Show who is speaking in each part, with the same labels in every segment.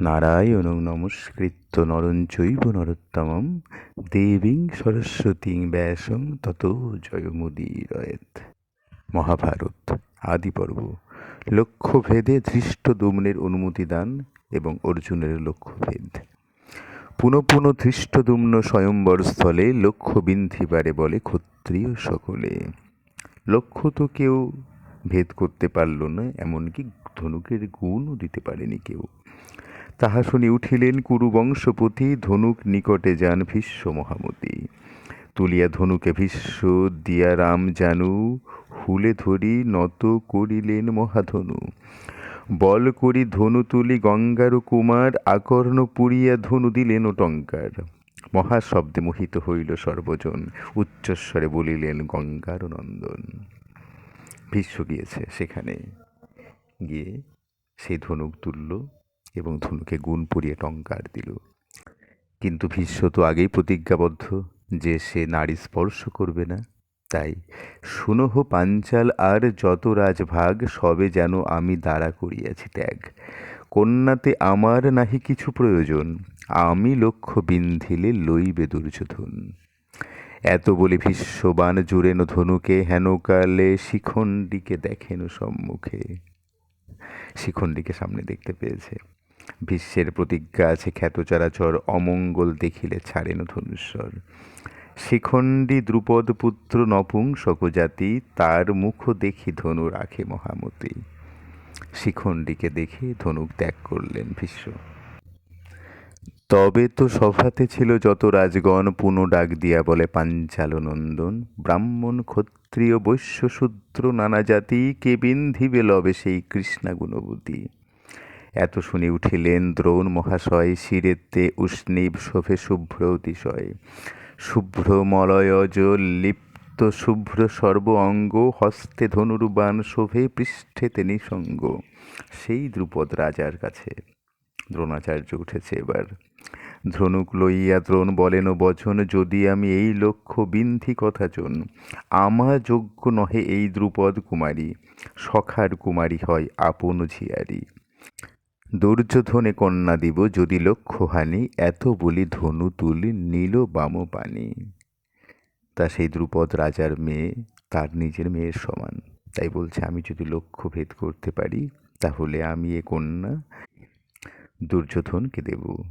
Speaker 1: নারায়ণং নমস্কৃত্য নরং চৈব নরোত্তমম, দেবীং সরস্বতীং ব্যাসং তত জয়মুদীরয়েত মহাভারত আদি পর্ব লক্ষ্যভেদে ধৃষ্ট দুম্নের অনুমতি দান এবং অর্জুনের লক্ষ্যভেদ। পুনঃ পুনঃ ধৃষ্টদুম্ন স্বয়ম্বর স্থলে লক্ষ্য বিন্ধিবারে বলে ক্ষত্রিয় সকলে। লক্ষ্য তো কেউ ভেদ করতে পারল না, এমনকি ধনুকের গুণও দিতে পারেনি কেউ। তাহা শুনি উঠিলেন কুরু বংশপতি ধনুক নিকটে যান ভীষ্ম মহামতি। তুলিয়া ধনুকে ভীষ্ম, দিয়া রাম জানু, হুলে ধরি নত করিলেন মহাধনু। বল করি ধনু তুলি গঙ্গার কুমার, আকর্ণ পুরিয়া ধনু দিলেন টঙ্কার। মহাশব্দে মোহিত হইল সর্বজন, উচ্চস্বরে বলিলেন গঙ্গার নন্দন। ভীষ্ম গিয়েছে সেখানে। গিয়ে সেই ধনুক তুলল এবং ধনুকে গুণ পরিয়ে টঙ্কার দিল। কিন্তু ভীষ্ম তো আগেই প্রতিজ্ঞাবদ্ধ যে সে নারী স্পর্শ করবে না। তাই শুনহ পাঞ্চাল, আর যত রাজভাগ, সবে যেন আমি দাঁড়া করিয়াছি ত্যাগ। কন্যাতে আমার নাহি কিছু প্রয়োজন, আমি লক্ষ্য বিন্ধিলে লইবে দুর্যোধন এত বলে ভীষ্মবান জুড়েন ধনুকে, হেনকালে শিখণ্ডীকে দেখেন সম্মুখে। শিখণ্ডীকে সামনে দেখতে পেয়েছে। ভীষ্মের প্রতিজ্ঞা আছে খ্যাত অমঙ্গল দেখিলে ছাড়েন ধনুস্বর শিখণ্ডী দ্রুপদ পুত্র নপুংসক জাতি তার মুখ দেখি ধনু রাখে মহামতি। শিখণ্ডীকে দেখে ধনুক ত্যাগ করলেন ভীষ্ম। তবে তো সভাতে ছিল যত রাজগণ, পুনঃ ডাক দিয়া বলে পাঞ্চাল নন্দন ব্রাহ্মণ, ক্ষত্রিয়, বৈশ্য, শূদ্র, নানা জাতি, কে বিন্ধিবে লবে সেই কৃষ্ণা গুণবতী। এত শুনি উঠিলেন দ্রোণ মহাশয় শিরেতে উষ্ণীব শোভে শুভ্র অতিশয়। শুভ্র মলয়জ লিপ্ত, শুভ্র সর্ব অঙ্গ, হস্তে ধনুর্বাণ শোভে পৃষ্ঠেতে নিসঙ্গ সেই দ্রুপদ রাজার কাছে দ্রোণাচার্য উঠেছে এবার। ধনুক লইয়া দ্রোণ বলেন, বচন, যদি আমি এই লক্ষ্য বিন্ধি কথাচন আমা যোগ্য নহে এই দ্রুপদ কুমারী, সখার কুমারী হয় আপন ঝিয়ারি। দুর্যোধনে কন্যা দিব যদি লক্ষ্যহানি, এত বলি ধনু তুলি নীল বাম পানি। তা সেই দ্রুপদ রাজার মেয়ে, তার নিজের মেয়ের সমান। তাই বলছে, আমি যদি লক্ষ্য ভেদ করতে পারি, তাহলে আমি এ কন্যা দুর্যোধনকে দেব।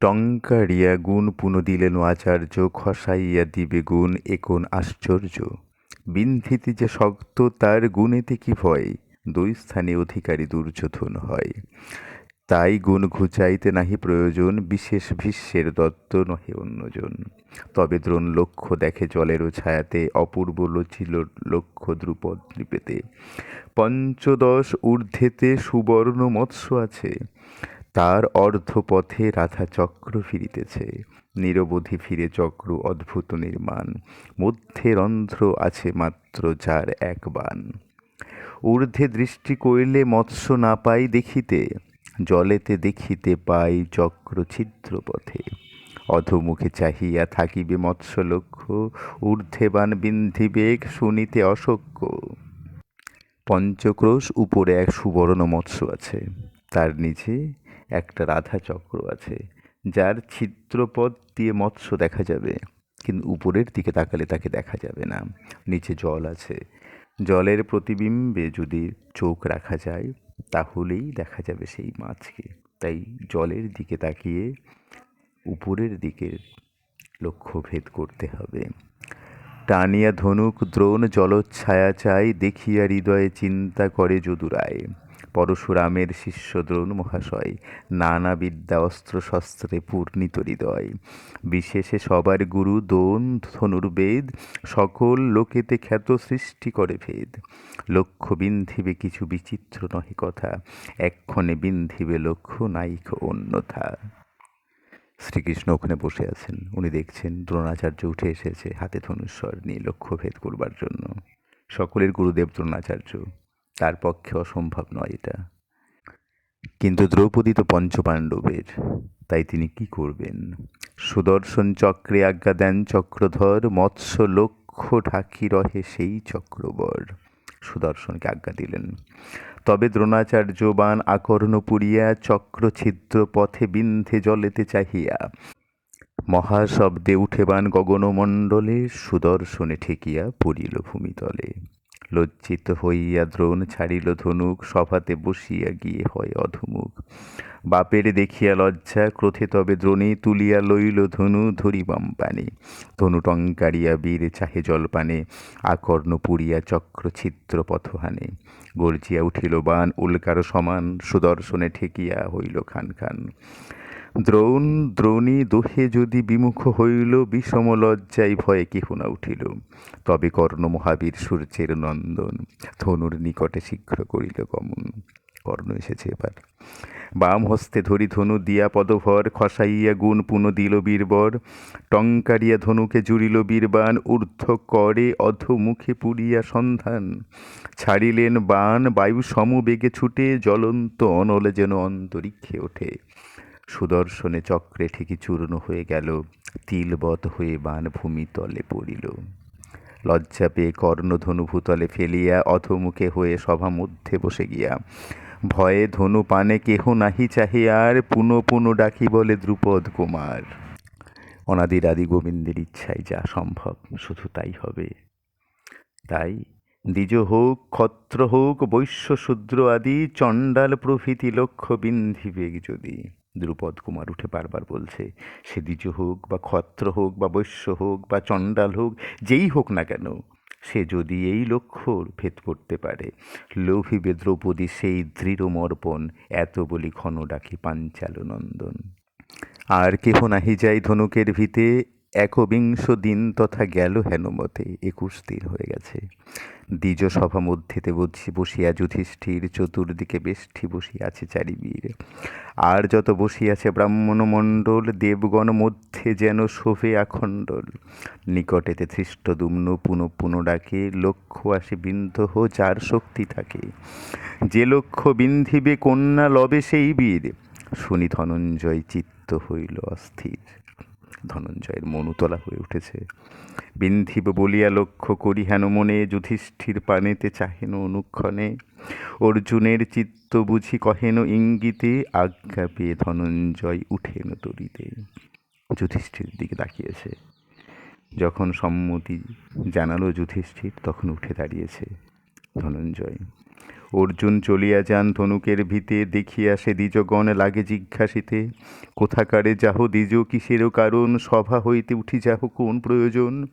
Speaker 1: টঙ্কারিয়া গুণ পুন দিলেন আচার্য, খসাইয়া দিবে গুণ একন আশ্চর্য। বিন্ধিতে যে শক্ত, তার গুণেতে কি ভয়? দুই স্থানে অধিকারী দুর্যোধন হয়। তাই গুণ ঘুচাইতে নাহি প্রয়োজন, বিশেষ ভীষ্মের দত্ত নহে অন্যজন। তবে দ্রোণ লক্ষ্য দেখে জলেরও ছায়াতে অপূর্ব লচিল লক্ষ্য দ্রুপদ নৃপেতে পঞ্চদশ ঊর্ধ্বেতে সুবর্ণ মৎস্য আছে। তার অর্ধপথে রাধা চক্র ফিরিতেছে। নিরবধি ফিরে চক্র অদ্ভুত নির্মাণ। মধ্যে রন্ধ্র আছে মাত্র যার এক বান ঊর্ধ্বে দৃষ্টি কইলে মৎস্য না পাই দেখিতে, জলেতে দেখিতে পাই চক্র ছিদ্র পথে অধমুখে চাহিয়া থাকিবে মৎস্য লক্ষ্য ঊর্ধ্বেবান বিন্ধিবেগ শুনিতে অসক্য পঞ্চক্রোশ উপরে এক সুবর্ণ মৎস্য আছে, তার নিচে একটা রাধা চক্র আছে, যার ছিদ্রপথ দিয়ে মৎস্য দেখা যাবে, কিন্তু উপরের দিকে তাকালে তাকে দেখা যাবে না। নিচে জল আছে জলের প্রতিবিম্বে যদি চোখ রাখা যায়, তাহলেই দেখা যাবে সেই মাছকে। তাই জলের দিকে তাকিয়ে উপরের দিকের লক্ষ্য ভেদ করতে হবে। টানিয়া ধনুক, দ্রোণ জলচ্ছায়া চাই, দেখিয়া হৃদয়ে চিন্তা করে যদুরায়। পরশুরামের শিষ্য দ্রোণ মহাশয় নানা বিদ্যা অস্ত্র শস্ত্রে পূর্ণিত হৃদয়। বিশেষে সবার গুরু, দোন, ধনুর্বেদ, সকল লোকেতে খ্যাত সৃষ্টি করে ভেদ। লক্ষ্য বিন্ধিবে কিছু বিচিত্র নহে কথা, এক্ষণে বিন্ধিবে লক্ষ্য নাইক অন্যথা। শ্রীকৃষ্ণ ওখানে বসে আছেন। উনি দেখছেন দ্রোণাচার্য উঠে এসেছে, হাতে ধনুস্বর নিয়ে লক্ষ্যভেদ করবার জন্য। সকলের গুরুদেব দ্রোণাচার্য। তার পক্ষে অসম্ভব নয় এটা। কিন্তু দ্রৌপদী তো পঞ্চপাণ্ডবের, তাই তিনি কি করবেন? সুদর্শন চক্রে আজ্ঞা দেন চক্রধর, মৎস্য লক্ষ্য ঢাকি রহে সেই চক্রবর। সুদর্শনকে আজ্ঞা দিলেন। তবে দ্রোণাচার্য বান আকর্ণ পুরিয়া চক্র ছিদ্র পথে বিন্ধে জলেতে চাহিয়া, মহাশব্দে উঠেবান গগনমণ্ডলে সুদর্শনে ঠেকিয়া পড়িল ভূমিতলে। লজ্জিত হইয়া দ্রোণ ছাড়িল ধনুক, সভাতে বসিয়া গিয়ে হয় অধমুখ। বাপের দেখিয়া লজ্জা, ক্রোধে তবে দ্রোণী তুলিয়া লইল ধনু ধরিবাম পানে। ধনু টঙ্কারিয়া বীর চাহে জলপানে, আকর্ণ পুরিয়া চক্র ছিদ্র পথহানে। গর্জিয়া উঠিল বান, উল্কার সমান সুদর্শনে ঠেকিয়া হইল খান খান দ্রোণ, দ্রোণী দোহে যদি বিমুখ হইল, বিষম লজ্জায় ভয়ে কেহ না উঠিল? তবে কর্ণ মহাবীর সূর্যের নন্দন, ধনুর নিকটে শীঘ্র করিল গমন। কর্ণ এসেছে এবার। বাম হস্তে ধরি ধনু দিয়া পদভর, খসাইয়া গুণ পুন দিল বীরবর। টঙ্কারিয়া ধনুকে জুড়িল বীরবান, ঊর্ধ্ব করে অধমুখে পুরিয়া সন্ধান। ছাড়িলেন বান, বায়ু সমবেগে ছুটে, জ্বলন্ত অনলে যেন অন্তরিক্ষে ওঠে। সুদর্শনে চক্রে ঠিকই চূর্ণ হয়ে গেল তিলবত হয়ে বান ভূমি তলে পড়িল। লজ্জা পেয়ে কর্ণধনু ভূতলে ফেলিয়া অধমুখে হয়ে সভা মধ্যে বসে গিয়া, ভয়ে ধনু পানে কেহ নাহি চাহে আর, পুনঃ পুনঃ ডাকি বলে দ্রুপদ কুমার। অনাদির আদি গোবিন্দের ইচ্ছায় যা সম্ভব, শুধু তাই হবে। তাই দ্বিজ হোক, ক্ষত্র হোক, বৈশ্য শূদ্র আদি, চণ্ডাল প্রভৃতি লক্ষ্য বিন্ধিবেগ যদি। দ্রুপদ কুমার উঠে বারবার বলছে, সে দ্বিজ হোক বা ক্ষত্র হোক বা বৈশ্য হোক বা চণ্ডাল হোক, যেই হোক না কেন, সে যদি এই লক্ষ্যর ভেদ করতে পারে। লোভিবে দ্রৌপদী সেই দৃঢ় মর্পণ, এত বলি ঘন ডাকি পাঞ্চাল নন্দন আর কেহ নাহি যাই ধনুকের ভিতে একবিংশ দিন তথা গেল হেনমতে, একুশ দিন হয়ে গেছে। দ্বিজ সভা মধ্যেতে বসি- বসিয়া যুধিষ্ঠির চতুর্দিকে বেষ্টি বসিয়াছে চারিবীর। আর যত বসিয়াছে ব্রাহ্মণ মণ্ডল দেবগণ মধ্যে যেন শোভে আখণ্ডল। নিকটেতে ধৃষ্ট দুম্ন পুনঃ পুনঃ ডাকে লক্ষ্য আসে বিন্ধহ যার শক্তি থাকে। যে লক্ষ্য বিন্ধিবে কন্যা, লবে সেই বীর। শুনি ধনঞ্জয় চিত্ত হইল অস্থির। ধনঞ্জয়ের মনুতলা হয়ে উঠেছে। বিন্ধিব বলিয়া লক্ষ্য করি হেন মনে যুধিষ্ঠির পানেতে চাহেন অনুক্ষণে। অর্জুনের চিত্ত বুঝি কহেন ইঙ্গিতে, আজ্ঞা পেয়ে ধনঞ্জয় উঠেন তরিতে। যুধিষ্ঠির দিকে তাকিয়েছে। যখন সম্মতি জানালো যুধিষ্ঠির, তখন উঠে দাঁড়িয়েছে ধনঞ্জয়। অর্জুন চলিয়া যান ধনুকের ভিতে, দেখিয়া সে দ্বিজগণ লাগে জিজ্ঞাসিতে, কোথাকারে যাহ দ্বিজ কিসেরও কারণ? সভা হইতে উঠি যাহ কোন প্রয়োজন?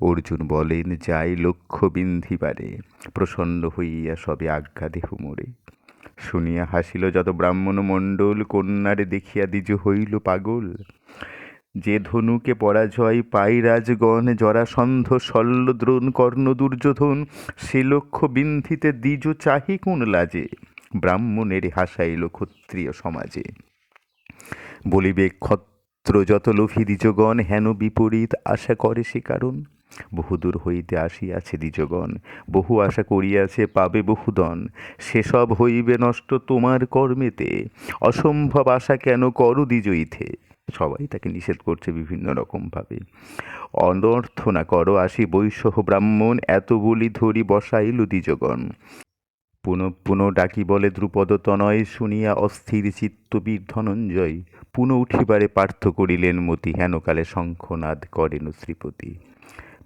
Speaker 1: অর্জুন বলেন, যাই লক্ষ্য বিন্ধিবারে প্রসন্ন হইয়া সবে আজ্ঞা দেহ মোরে। শুনিয়া হাসিল যত ব্রাহ্মণ মণ্ডল কন্যারে দেখিয়া দ্বিজ হইল পাগল। যে ধনুকে পরাজয় পাই রাজগণ জরাসন্ধ শল্য দ্রোণ কর্ণ দুর্যোধন, সে লক্ষ্য বিন্ধিতে দ্বিজ চাহি কোন লাজে? ব্রাহ্মণের হাসাইল ক্ষত্রিয় সমাজে। বলিবে, ক্ষত্র যত লোভী দ্বিজগণ, হেন বিপরীত আশা করে সে কারণ। বহুদূর হইতে আসিয়াছে দ্বিজগণ, বহু আশা করিয়াছে পাবে বহুদন। সেসব হইবে নষ্ট তোমার কর্মেতে। অসম্ভব আশা কেন করো দ্বিজইথে? সবাই তাকে নিষেধ করছে বিভিন্ন রকমভাবে। অনর্থ না করো আসি বৈষহ ব্রাহ্মণ, এত বলি ধরি বসাইল দ্বিজগণ। পুনঃ পুনঃ ডাকি বলে দ্রুপদ তনয়, শুনিয়া অস্থির চিত্তবীর ধনঞ্জয়। পুনঃ উঠিবারে পার্থ করিলেন মতি, হেনকালে শঙ্খনাদ করেন শ্রীপতি।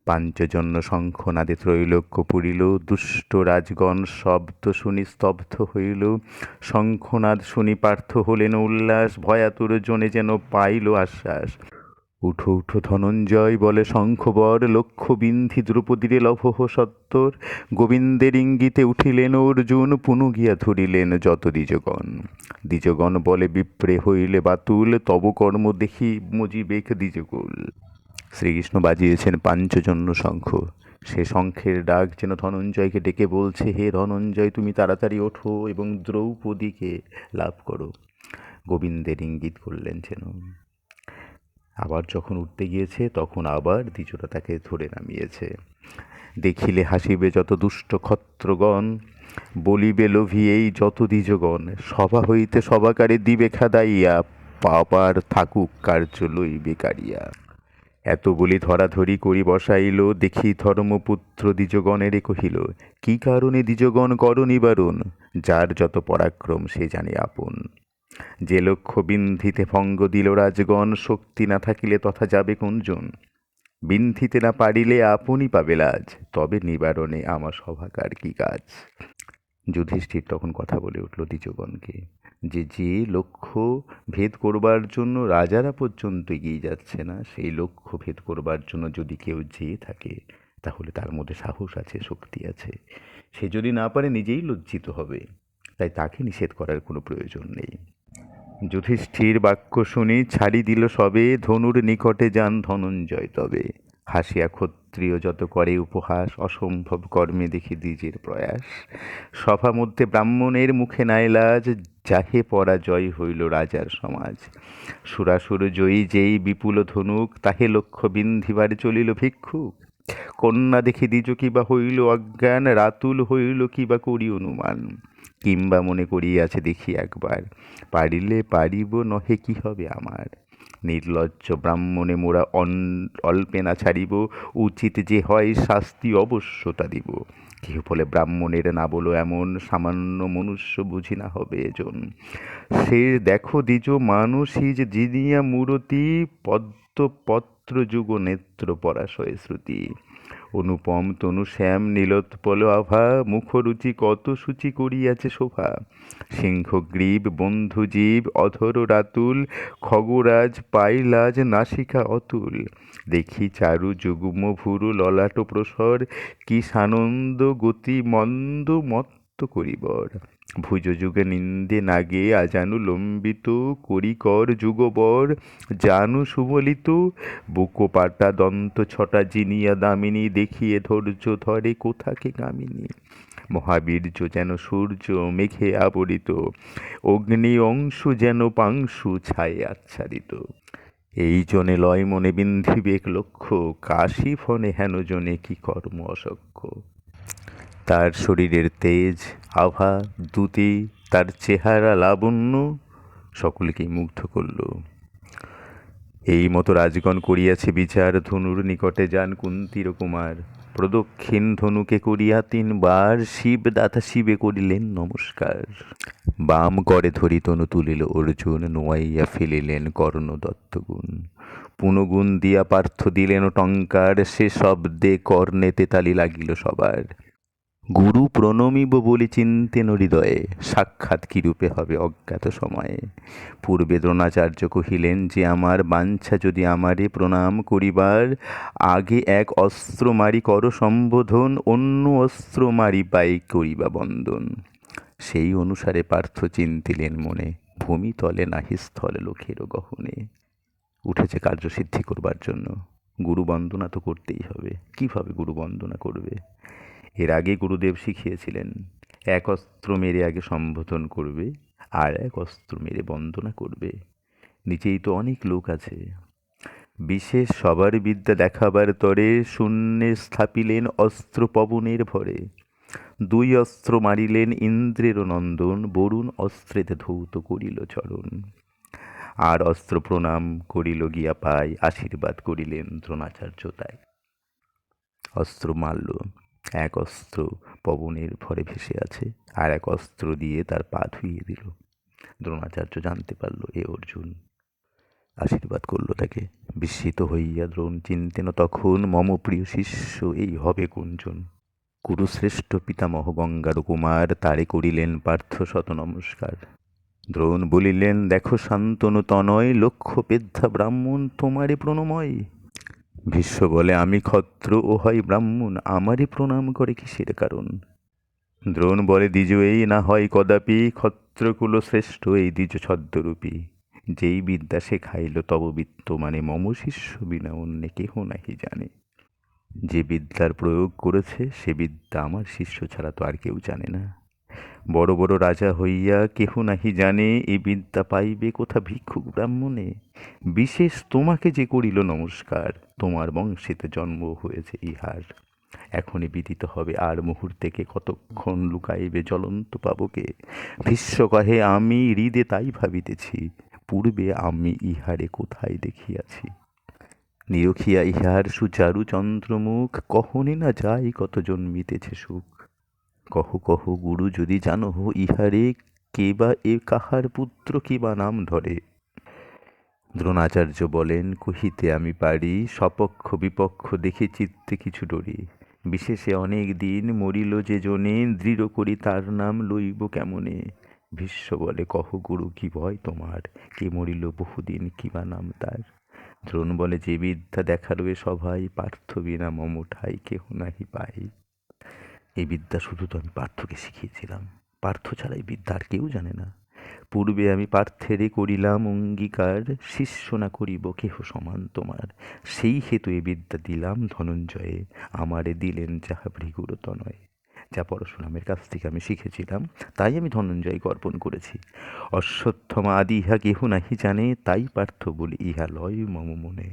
Speaker 1: পাঞ্চজন্য শঙ্খনাদে ত্রৈলোক্য পুরিল, দুষ্ট রাজগণ শব্দ শুনি স্তব্ধ হইল। শঙ্খনাদ শুনি পার্থ হলেন উল্লাস, ভয়াতুর জনে যেন পাইল আশ্বাস। উঠো উঠো ধনঞ্জয় বলে শঙ্খবর লক্ষ্য বিন্ধি দ্রৌপদীরে লভহ সত্তর। গোবিন্দের ইঙ্গিতে উঠিলেন অর্জুন পুনু গিয়া ধরিলেন যত দ্বিজগণ। দ্বিজগণ বলে বিপ্রে হইলে বাতুল, তব কর্ম দেখি মজিবেক দ্বিজকুল। শ্রীকৃষ্ণ বাজিয়েছেন পাঞ্চজন্য শঙ্খ। সে শঙ্খের ডাক যেন ধনঞ্জয়কে ডেকে বলছে, হে ধনঞ্জয়, তুমি তাড়াতাড়ি ওঠো এবং দ্রৌপদীকে লাভ করো। গোবিন্দের ইঙ্গিত করলেন যেন। আবার যখন উঠতে গিয়েছে, তখন আবার দ্বিজটা তাকে ধরে নামিয়েছে। দেখিলে হাসিবে যত দুষ্ট ক্ষত্রগণ, বলিবে লোভী এই যত দ্বিজগণ, সভা হইতে সভাকারে দিবে খাদাইয়া পাপার থাকুক কার্য লইবে কারিয়া। এত বলি ধরাধরি করি বসাইল, দেখি ধর্মপুত্র দ্বিজগণের কহিল, কি কারণে দ্বিজগণ কর নিবারণ? যার যত পরাক্রম সে জানে আপন। যে লক্ষ্য বিন্ধিতে ভঙ্গ দিল রাজগণ, শক্তি না থাকিলে তথা যাবে কোনজন? বিন্ধিতে না পারিলে আপনই পাবে লাজ, তবে নিবারণে আমার সভাকার কি কাজ? যুধিষ্ঠির তখন কথা বলে উঠল দ্বিজগণকে। যে যে লক্ষ্য ভেদ করবার জন্য রাজারা পর্যন্ত এগিয়ে যাচ্ছে না, সেই লক্ষ্য ভেদ করবার জন্য যদি কেউ যেয়ে থাকে, তাহলে তার মধ্যে সাহস আছে, শক্তি আছে। সে যদি না পারে, নিজেই লজ্জিত হবে। তাই তাকে নিষেধ করার কোনো প্রয়োজন নেই। যুধিষ্ঠির বাক্য শুনি ছাড়ি দিল সবে, ধনুর নিকটে যান ধনঞ্জয় তবে। হাসিয়া ক্ষত্রিয় যত করে উপহাস, অসম্ভব কর্মে দেখি দ্বিজের প্রয়াস। সভা মধ্যে ব্রাহ্মণের মুখে নাইলাজ যাহে পরাজয় হইল রাজার সমাজ। সুরাসুর জয়ী যেই বিপুল ধনুক, তাহে লক্ষ্য বিন্ধিবার চলিল ভিক্ষুক। কন্যা দেখি দ্বিজ কিবা হইল অজ্ঞান, রাতুল হইল কিবা করি অনুমান। কিংবা মনে করিয়াছে দেখি একবার, পারিলে পারিব, নহে কি হবে আমার? নির্লজ্জ ব্রাহ্মণে মোরা অল্পে না ছাড়িব, উচিত যে হয় শাস্তি অবশ্যতা দিব। কেহ বলে ব্রাহ্মণের না বলো এমন সামান্য মনুষ্য বুঝি না হবে এজন। সে দেখো দ্বিজ মানুষই যে জিনিয়া মূরতি পদ্ম পত্র যুগ নেত্র পরাশয় শ্রুতি। অনুপম তনু, শ্যাম নীলোৎপল আভা, মুখরুচি কত সূচি করিয়াছে শোভা? সিংহগ্রীব বন্ধুজীব অধর রাতুল, খগরাজ, পাইলাজ, নাসিকা অতুল। দেখি চারু যুগ্ম ভুরু ললাট প্রসর কি সানন্দ গতি মন্দ মত্ত করিবর। ভুজ যুগে নিন্দে নাগে আজানু লম্বিত, করিকর যুগবর, জানু সুবলিত বুকো পাটা দন্ত ছটা জিনিয়া দামিনী, দেখিয়ে ধৈর্য ধরে কোথাকে কামিনী মহাবীর্য যেন সূর্য মেঘে আবরিত, অগ্নি অংশ যেন পাংশু ছায়ে আচ্ছাদিত। এই জনে লয় মনে বিন্ধিবেক লক্ষ্য, কাশি ফনে হেন জনে কি কর্ম অসক্ষ? তার শরীরের তেজ, আভা দ্যুতি তার চেহারা লাবণ্য সকলকেই মুগ্ধ করল। এই মতো রাজগণ করিয়াছে বিচার, ধনুর নিকটে যান কুন্তির কুমার প্রদক্ষিণ ধনুকে করিয়া তিনবার শিব দাতা শিবে করিলেন নমস্কার। বাম করে ধরি তনু তুলিল অর্জুন নোয়াইয়া ফেলিলেন কর্ণ দত্তগুণ পুনগুণ দিয়া পার্থ দিলেন টঙ্কার, সে শব্দে কর্ণে তেতালি লাগিল সবার। গুরু প্রণমিব বলি চিন্তেন হৃদয়ে সাক্ষাৎ কিরূপে হবে অজ্ঞাত সময়ে? পূর্বে দ্রোণাচার্য কহিলেন যে, আমার বাঞ্ছা যদি আমারে প্রণাম করিবার, আগে এক অস্ত্র মারি কর সম্বোধন, অন্য অস্ত্র মারি পাই করিবা বন্দন। সেই অনুসারে পার্থ চিন্তিলেন মনে, ভূমি তলে নাহি স্থলে লোকেরও গহনে। উঠেছে কার্যসিদ্ধি করবার জন্য। গুরু বন্দনা তো করতেই হবে। কীভাবে গুরু বন্দনা করবে? এর আগে গুরুদেব শিখিয়েছিলেন, এক অস্ত্র মেরে আগে সম্বোধন করবে আর এক অস্ত্র মেরে বন্দনা করবে। নিচেই তো অনেক লোক আছে। বিশেষ সবার বিদ্যা দেখাবার তরে শূন্যে স্থাপিলেন অস্ত্র পবনের ভরে। দুই অস্ত্র মারিলেন ইন্দ্রের নন্দন, বরুণ অস্ত্রেতে ধৌত করিল চরণ। আর অস্ত্র প্রণাম করিল গিয়া পায় আশীর্বাদ করিলেন দ্রোণাচার্য তাই। অস্ত্র মারল এক অস্ত্র পবনের ভরে ভেসে আছে আর এক অস্ত্র দিয়ে তার পা ধুইয়ে দিল। দ্রোণাচার্য জানতে পারল এ অর্জুন। আশীর্বাদ করল তাকে। বিস্মিত হইয়া দ্রোণ চিনতেন তখন মম প্রিয় শিষ্য এই হবে কোনজন কুরুশ্রেষ্ঠ পিতামহ গঙ্গার কুমার তারে করিলেন পার্থ শত নমস্কার। দ্রোণ বলিলেন, দেখো শান্তনু তনয়, লক্ষ্য পেদ্ধা ব্রাহ্মণ তোমারে প্রণময়। ভীষ্ম বলে, আমি ক্ষত্র ও হয় ব্রাহ্মণ। আমারই প্রণাম করে কিসের কারণ? দ্রোণ বলে, দ্বিজ এই না হয় কদাপি ক্ষত্রকুল শ্রেষ্ঠ এই দ্বিজ ছদ্মরূপী। যেই বিদ্যা শেখাইল তব বিত্ত মানে মম শিষ্য বিনা অন্য কেহ নাহি জানে। যে বিদ্যার প্রয়োগ করেছে, সে বিদ্যা আমার শিষ্য ছাড়া তো আর কেউ জানে না। বড় বড় রাজা হইয়া কেহ নাহি জানে, এ বিদ্যা পাইবে কোথা ভিক্ষুক ব্রাহ্মণে? বিশেষ তোমাকে যে করিল নমস্কার, তোমার বংশেতে জন্ম হয়েছে ইহার। এখনই বিদিত হবে আর মুহূর্তেকে কতক্ষণ লুকাইবে জ্বলন্ত পাবকে? ভীষ্ম কহে, আমি হৃদে তাই ভাবিতেছি, পূর্বে আমি ইহারে কোথায় দেখিয়াছি? নিরখিয়া ইহার সুচারু চন্দ্রমুখ কহনে না যাই কত জন্মিতেছে সুখ। কহ কহ গুরু যদি জানো ইহারে কে বা এ কাহার পুত্র কি বা নাম ধরে? দ্রোণাচার্য বলেন, কহিতে আমি পারি, সপক্ষ বিপক্ষ দেখে চিত্তে কিছু ডরি। বিশেষে অনেক দিন মরিল যে জনে, দৃঢ় করি তার নাম লইব কেমনে? ভীষ্ম বলে, কহ গুরু, কি ভয় তোমার? কে মরিল বহুদিন, কিবা নাম তার? দ্রোণ বলে, যে বিদ্যা দেখারবে সবাই পার্থ বিনা মম ঠাই কেহ নাহি পাই এই বিদ্যা শুধু তো আমি পার্থকে শিখিয়েছিলাম। পার্থ ছাড়া এই বিদ্যা আর কেউ জানে না। পূর্বে আমি পার্থেরে করিলাম অঙ্গীকার, শিষ্য না করিব কেহ সমান তোমার। সেই হেতু এ বিদ্যা দিলাম ধনঞ্জয়ে, আমারে দিলেন যাহা ভৃগুর তনয়। যা পরশুরামের কাছ থেকে আমি শিখেছিলাম, তাই আমি ধনঞ্জয় অর্পণ করেছি। অশ্বত্থমা আদি ইহা কেহ নাহি জানে, তাই পার্থ বলি, ইহা লয় মম মনে।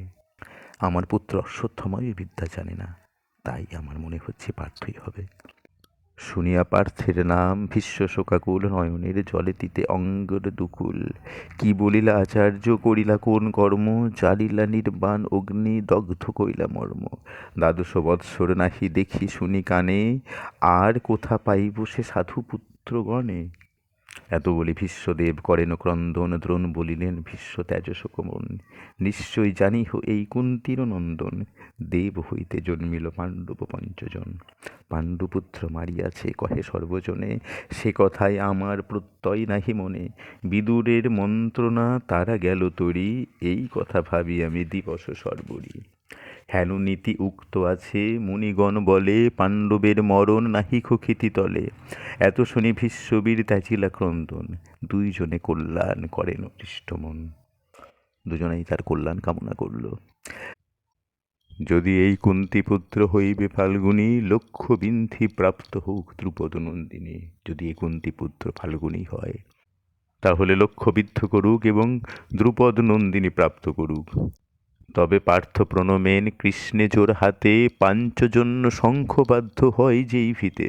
Speaker 1: আমার পুত্র অশ্বত্থমাও বিদ্যা জানে না, তাই আমার মনে হচ্ছে পার্থই হবে। শুনিয়া পার্থের নাম ভীষ্ম শোকাকুল নয়নের জলে তিতে অঙ্গর দুকুল। কি বলিলা আচার্য, করিলা কোন কর্ম? জালিলা নির্বাণ অগ্নি দগ্ধ কইলা মর্ম। দ্বাদশ বৎসর নাহি দেখি শুনি কানে। আর কোথা পাইব সে সাধু পুত্রগণে এত বলি ভীষ্মদেব করেন ক্রন্দন দ্রোণ বলিলেন, ভীষ্ম তেজস কমন নিশ্চয় জানিহ এই কুন্তির নন্দন, দেব হইতে জন্মিল পাণ্ডব পঞ্চজন। পাণ্ডুপুত্র মারিয়াছে কহে সর্বজনে, সে কথায় আমার প্রত্যয় নাহি মনে। বিদুরের মন্ত্রণা তারা গেল তরি, এই কথা ভাবি আমি দিবস সর্বরি। হেন নীতি উক্ত আছে? মুনিগণ বলে, পাণ্ডবের মরণ নাহি খিতি তলে। এত শুনি ভীষ্মবীর ত্যাজিলা ক্রন্দন। দুইজনে কল্যাণ করেন অতিষ্ঠমন। দুজনেই তার কল্যাণ কামনা করল। যদি এই কুন্তিপুত্র হইবে ফাল্গুনী লক্ষ বিন্ধি প্রাপ্ত হোক দ্রুপদ নন্দিনী। যদি এই কুন্তিপুত্র ফাল্গুনী হয়, তাহলে লক্ষ্য বিদ্ধ করুক এবং দ্রুপদ নন্দিনী প্রাপ্ত করুক। তবে পার্থ প্রণমেন কৃষ্ণে জোর হাতে পাঞ্চজন্য শঙ্খবাধ্য হয় যেই ভিতে।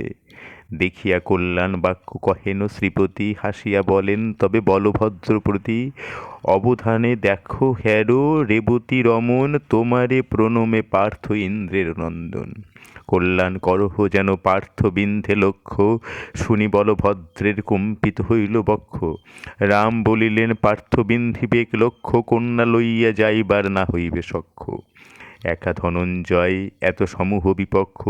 Speaker 1: দেখিয়া কল্যাণ বাক্য কহেন, শ্রীপতি হাসিয়া বলেন, তবে বলভদ্র প্রতি অবধানে দেখো হ্যারো, রেবতী রমন তোমারে প্রণমে পার্থ ইন্দ্রের নন্দন। কল্যাণ করহ যেন পার্থ বিন্ধে লক্ষ্য, শুনি বলভদ্রের কম্পিত হইল বক্ষ। রাম বলিলেন, পার্থ বিন্ধিবেক লক্ষ্য, কন্যা লইয়া যাইবার না হইবে সক্ষ। একা ধনঞ্জয় এত সমূহ বিপক্ষ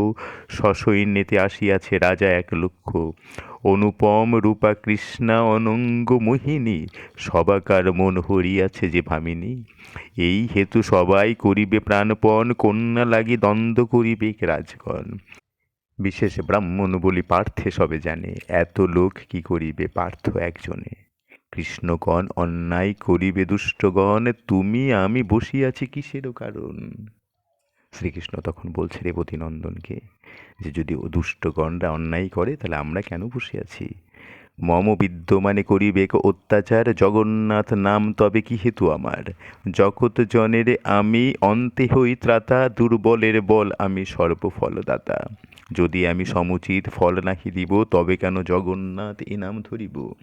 Speaker 1: সসৈন্যেতে আসিয়াছে রাজা এক লক্ষ। অনুপম, রূপা, কৃষ্ণা, অনঙ্গ মোহিনী, সবাকার মন হরিয়াছে যে ভামিনী। এই হেতু সবাই করিবে প্রাণপণ, কন্যা লাগি দ্বন্দ্ব করিবে রাজগণ। বিশেষ ব্রাহ্মণ বলি পার্থে সবে জানে, এত লোক কি করিবে পার্থ একজনে। কৃষ্ণগণ অন্যায় করিবে দুষ্টগণ, তুমি আমি বসিয়াছি কিসেরও কারণ? শ্রীকৃষ্ণ তখন বলছে রেবতী নন্দনকে যে যদি দুষ্টগণরা অন্যায় করে, তাহলে আমরা কেন বসে আছি? মম বিদ্যমানে করিবেক অত্যাচার, জগন্নাথ নাম তবে কি হেতু আমার? জগৎ জনের আমি অন্তে হই ত্রাতা, দুর্বলের বল আমি সর্বফলদাতা। যদি আমি সমুচিত ফল নাহি দিব, তবে কেন জগন্নাথ এ নাম ধরিব?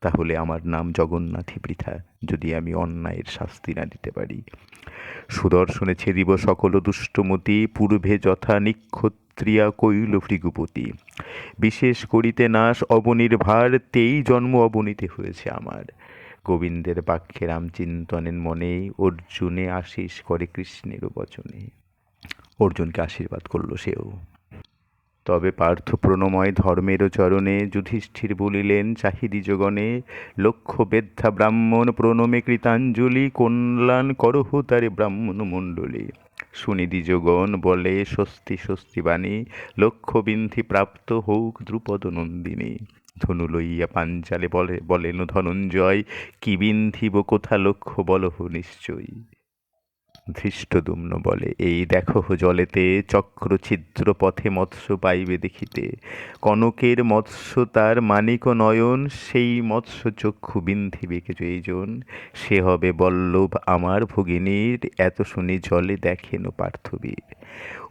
Speaker 1: তাহলে আমার নাম জগন্নাথই বৃথা, যদি আমি অন্যায়ের শাস্তি না দিতে পারি। সুদর্শনে ছেদিব সকল দুষ্টমতি, পূর্বে যথা নিক্ষত্রিয়া কৈল ভৃগুপতি। বিশেষ করিতে নাশ অবনির ভার তেই জন্ম অবনীতে হয়েছে আমার। গোবিন্দের বাক্যে রামচিন্তনের মনে অর্জুনে আশিস করে কৃষ্ণের বচনে। অর্জুনকে আশীর্বাদ করল সেও। তবে পার্থ প্রণময় ধর্মের চরণে যুধিষ্ঠির বলিলেন চাহিদি জগনে লক্ষ বেদ্ধা ব্রাহ্মণ প্রণমে কৃতাঞ্জলি, কল্যাণ করহ তারে ব্রাহ্মণ মণ্ডলী শুনি দ্বিজগণ বলে, স্বস্তি স্বস্তি বাণী লক্ষ বিন্ধি প্রাপ্ত হোক দ্রুপদ নন্দিনী। ধনু লইয়া পাঞ্চালে বলে, বলেন ধনঞ্জয়, কি বিন্ধিব, কোথা লক্ষ্য বলহ নিশ্চয়ই ধৃষ্টদুম্ন বলে, এই দেখো জলেতে চক্র ছিদ্র পথে মৎস্য পাইবে দেখিতে। কনকের মৎস্য তার মানিক নয়ন, সেই মৎস্য চক্ষু বিন্ধিবে যেইজন সে হবে বল্লভ আমার ভগিনীর, এত শুনি জলে দেখেন পার্থবীর।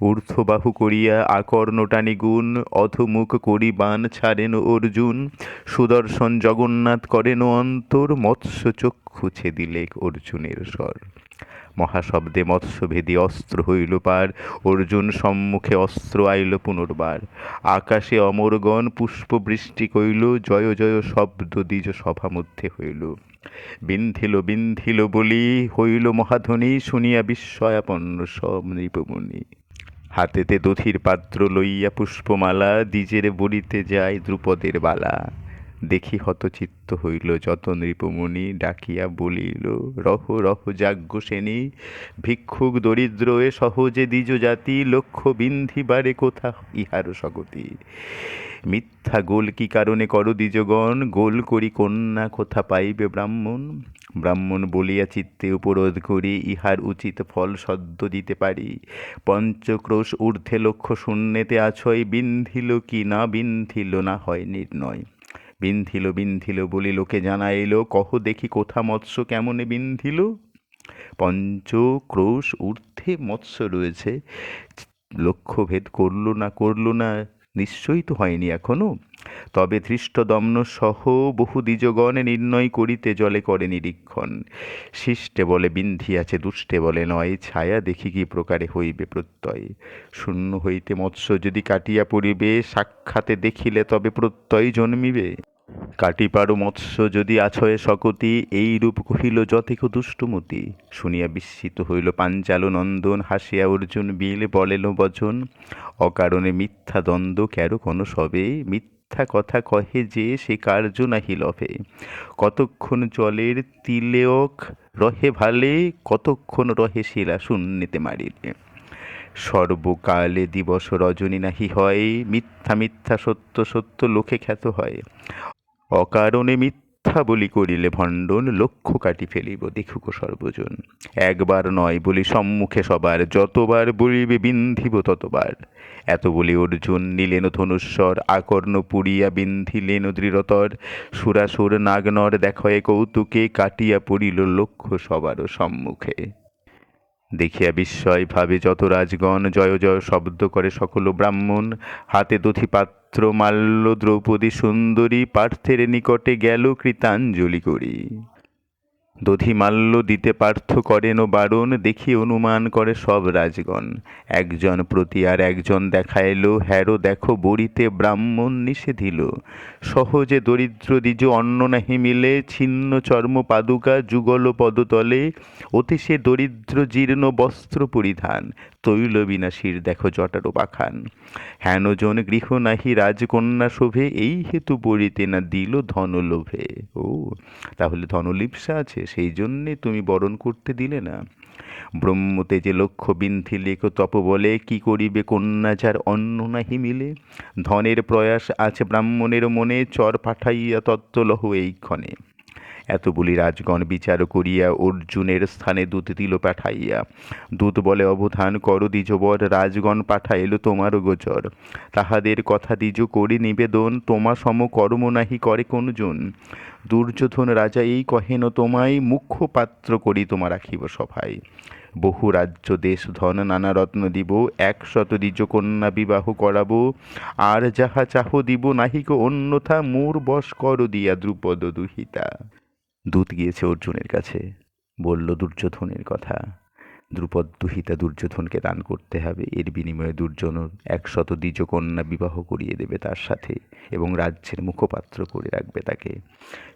Speaker 1: ঊর্ধ্ববাহু করিয়া আকর্ণ টানি গুণ, অধমুখ করি বান ছাড়েন অর্জুন। সুদর্শন জগন্নাথ করেন অন্তর, মৎস্য চক্ষু ছেদিলে অর্জুনের স্বর। মহাশব্দে মৎস্যভেদী অস্ত্র হইল পার, অর্জুন সম্মুখে অস্ত্র আইল পুনর্বার। আকাশে অমরগণ পুষ্পবৃষ্টি কইল, জয় জয় শব্দ দ্বিজ সভা মধ্যে হইল। বিন্ধিল বিন্ধিল বলি হইল মহাধ্বনি, শুনিয়া বিস্ময়াপন্ন সব নৃপমণি। হাতেতে দধির পাত্র লইয়া পুষ্পমালা, দ্বিজের বলিতে যায় দ্রুপদের বালা। দেখি হতচিত্ত হইল যত নৃপমণি ডাকিয়া বলিল, রহ রহ, যাজ্ঞ সেনী, ভিক্ষুক দরিদ্র এ সহজে দ্বিজ জাতি লক্ষ্য বিন্ধিবারে কোথা ইহার স্বগতি? মিথ্যা গোল কি কারণে কর দ্বিজগণ, গোল করি কন্যা কোথা পাইবে ব্রাহ্মণ? ব্রাহ্মণ বলিয়া চিত্তে উপরোধ করি, ইহার উচিত ফল সদ্য দিতে পারি। পঞ্চক্রোশ ঊর্ধ্বে লক্ষ্য শূন্যেতে আছয়, বিন্ধিল কি না বিন্ধিল না হয় নির্ণয়। বিন্ধিল বিন্ধিল বলি লোকে জানাইল, কহ দেখি কোথা মৎস্য, কেমনে বিন্ধিল? পঞ্চক্রোশ ঊর্ধ্বে মৎস্য রয়েছে, লক্ষ্যভেদ করল না করল না, নিশ্চয়ই তো হয়নি এখনও? তবে ধৃষ্টদম্ন সহ বহু দ্বিজগণে নির্ণয় করিতে জলে করে নিরীক্ষণ। শিষ্টে বলে বিন্ধিয়াছে দুষ্টে বলে নয়, ছায়া দেখি কি প্রকারে হইবে প্রত্যয়। শূন্য হইতে মৎস্য যদি কাটিয়া পড়িবে, সাক্ষাতে দেখিলে তবে প্রত্যয় জন্মিবে। কাটিপারো মৎস্য যদি আছয়ে শকতি এই রূপ কহিল যথেক দুষ্টমতি। শুনিয়া বিস্মিত হইল পাঞ্চাল নন্দন, হাসিয়া অর্জুন বিল বলেল বচন, অকারণে মিথ্যা দ্বন্দ্ব কেন কোনো সবে? মিথ্যা কথা কহে যে সে কার্য নাহি লভে। কতক্ষণ জলের তিলেয়ক রহে ভালে, কতক্ষণ রহে শিলা শূন্যেতে মারিলে সর্বকালে দিবস রজনী নাহি হয়, মিথ্যা মিথ্যা সত্য সত্য লোকে খ্যাত হয়। অকারণে মিথ্যা বলি করিলে ভণ্ডন লক্ষ্য কাটি ফেলিব, দেখুক সর্বজন। একবার নয় বলি সম্মুখে সবার, যতবার বলিবে বিন্ধিব ততবার। এত বলি অর্জুন নিলেন ধনুস্বর আকর্ণ পুড়িয়া বিন্ধিলেন দৃঢ়তর। সুরাসুর নাগনর দেখয়ে কৌতুকে কাটিয়া পড়িল লক্ষ্য সবারও সম্মুখে। দেখিয়া বিস্ময় ভাবে যত রাজগণ জয় জয় শব্দ করে সকল ব্রাহ্মণ, হাতে দধি পাত্র মাল্য দ্রৌপদী সুন্দরী পার্থের নিকটে গেল কৃতাঞ্জলি করি। দধি মাল্য দিতে পার্থ করেন ও বারণ দেখি অনুমান করে সব রাজগণ। একজন প্রতি আর একজন দেখাইল, হ্যারো দেখো বড়িতে ব্রাহ্মণ নিষেধিল। সহজে দরিদ্র দ্বিজ অন্ন নাহি মিলে, ছিন্ন চর্ম পাদুকা যুগল পদতলে, অতি সে দরিদ্র জীর্ণ বস্ত্র পরিধান, তৈল বিনাশীর দেখো জটারো পাখান হেনজন গৃহ নাহি রাজকন্যা শোভে, এই হেতু বড়িতে না দিল ধনলোভে ও, তাহলে ধনলিপ্সা আছে, সেই জন্যে তুমি বরণ করতে দিলে না। ব্রহ্মতে যে লক্ষ্য বিন্ধি লেখ, তপ বলে, কি করিবে কন্যাচার অন্ন নাহি মিলে? ধনের প্রয়াস আছে ব্রাহ্মণের মনে, চর পাঠাইয়া তত্ত্বলহ এইক্ষণে এত বলি রাজগণ বিচার করিয়া অর্জুনের স্থানে দূত দিল পাঠাইয়া। দূত বলে, অবধান কর দ্বিজবর, রাজগণ পাঠাইল তোমার গোচর। তাহাদের কথা দ্বিজ করি নিবেদন, তোমা সম কর্ম নাহি করে কোনজন। দুর্যোধন রাজা এই কহেন, তোমায় মুখ্য পাত্র করি তোমা রাখিব সভায়। বহু রাজ্য, দেশ, ধন, নানা রত্ন দিব, একশত দ্বিজ কন্যা বিবাহ করাবো। আর যাহা চাহ দিব নাহিক অন্যথা মোর বশ কর দিয়া দ্রুপদ দুহিতা। দূত গিয়েছে অর্জুনের কাছে। বলল, দুর্যোধনের কথা। দ্রুপদ দুহিতা দুর্যোধনকে দান করতে হবে। এর বিনিময়ে দুর্যোধন একশত দ্বিজকন্যা বিবাহ করিয়ে দেবে তার সাথে এবং রাজ্যের মুখপাত্র করে রাখবে তাকে।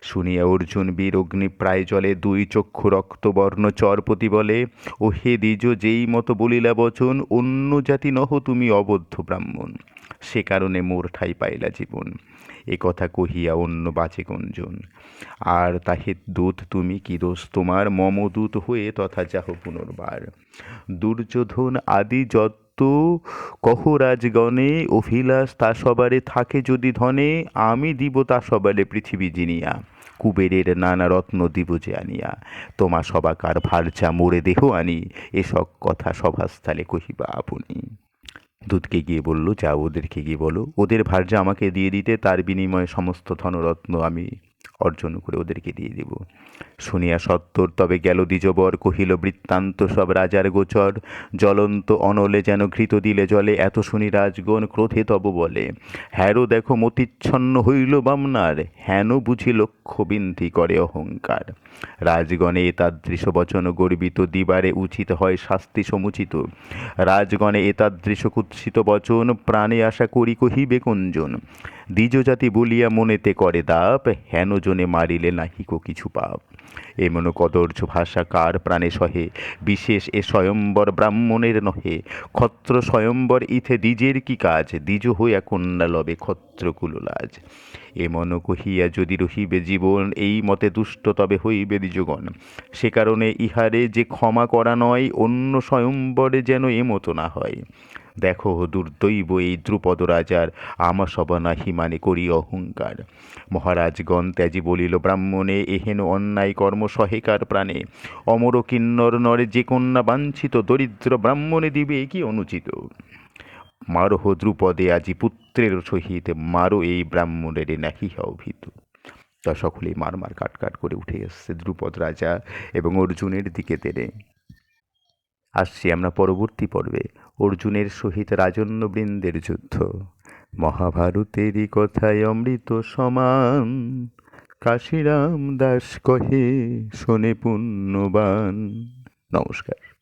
Speaker 1: শুনিয়া অর্জুন বীর অগ্নি প্রায় জলে দুই চক্ষু রক্তবর্ণ চরপতি বলে, ও হে দ্বিজ, যেই মতো বলিলা বচন, অন্য জাতি নহ তুমি অবদ্ধ ব্রাহ্মণ। সে কারণে মোর ঠাই পাইলা জীবন। এ কথা কহিয়া অন্য বাঁচে কোনজন আর তাহে দূত তুমি কি দোষ? তোমার মম দূত হয়ে তথা যাহ পুনর্বার। দুর্যোধন আদি যত কহ রাজগণে অভিলাষ, তা সবারে থাকে যদি ধনে, আমি দিব তা সবারে পৃথিবী জিনিয়া। কুবেরের নানা রত্ন দিব যে আনিয়া। তোমা সবাকার ভারচা মোরে দেহ আনি এসব কথা সভাস্থলে কহিবা আপনি। দূতকে গিয়ে বলল, যাও ওদেরকে গিয়ে বলো। ওদের ভার্যা আমাকে দিয়ে দিতে, তার বিনিময়ে সমস্ত ধনরত্ন আমি অর্জন করে ওদেরকে দিয়ে দিব। শুনিয়া সত্তর তবে গেল দ্বিজবর, কহিল, বৃত্তান্ত সব রাজার গোচর। জ্বলন্ত অনলে যেন ঘৃত দিলে জলে, এত শুনি রাজগণ ক্রোধে তব বলে। হ্যারো দেখো, মতিচ্ছন্ন হইল বামনার, হেন বুঝি লক্ষ্য বিন্তি করে অহংকার। রাজগণে এতাদৃশ বচন গর্বিত, দিবারে উচিত হয় শাস্তি সমুচিত। রাজগণে এতাদৃশ কুৎসিত বচন, প্রাণে আশা করি কহিবে কুঞ্জন। দ্বিজজাতি বলিয়া মনেতে করে দাপ, হেন জনে মারিলে নাহিক কিছু পাপ। এমন কদর্য ভাষা কার প্রাণে সহে? বিশেষ এ স্বয়ম্বর ব্রাহ্মণের নহে। ক্ষত্র স্বয়ম্বর ইথে দ্বিজের কি কাজ? দ্বিজ হইয়া কন্যা লবে ক্ষত্রকুল লাজ। এমন কহিয়া যদি রহিবে জীবন, এই মতে দুষ্ট তবে হইবে দ্বিজগণ। সে কারণে ইহারে যে ক্ষমা করা নয়, অন্য স্বয়ম্বরে যেন এ এমতো না হয়। দেখো দুর্দৈব এই দ্রুপদ রাজার আমা সব নাহি মানে করি অহংকার। মহারাজগণ ত্যাজি বলিল, ব্রাহ্মণে, এহেন অন্যায় কর্ম সহেকার প্রাণে। অমর কিন্নর নরে যে কন্যা বাঞ্ছিত দরিদ্র ব্রাহ্মণে দিবে কি অনুচিত? মারহ দ্রুপদে আজি পুত্রের সহিত মারো এই ব্রাহ্মণের নাহি হও ভীত তা সকলেই মার মার কাট কাট করে উঠে এসছে দ্রুপদ রাজা এবং অর্জুনের দিকে তেরে আসছি আমরা পরবর্তী পর্বে। অর্জুনের সহিত রাজন্যবৃন্দের যুদ্ধ। মহাভারতেরই কথায় অমৃত সমান। কাশিরাম দাস কহে শোনে পুণ্যবান। নমস্কার।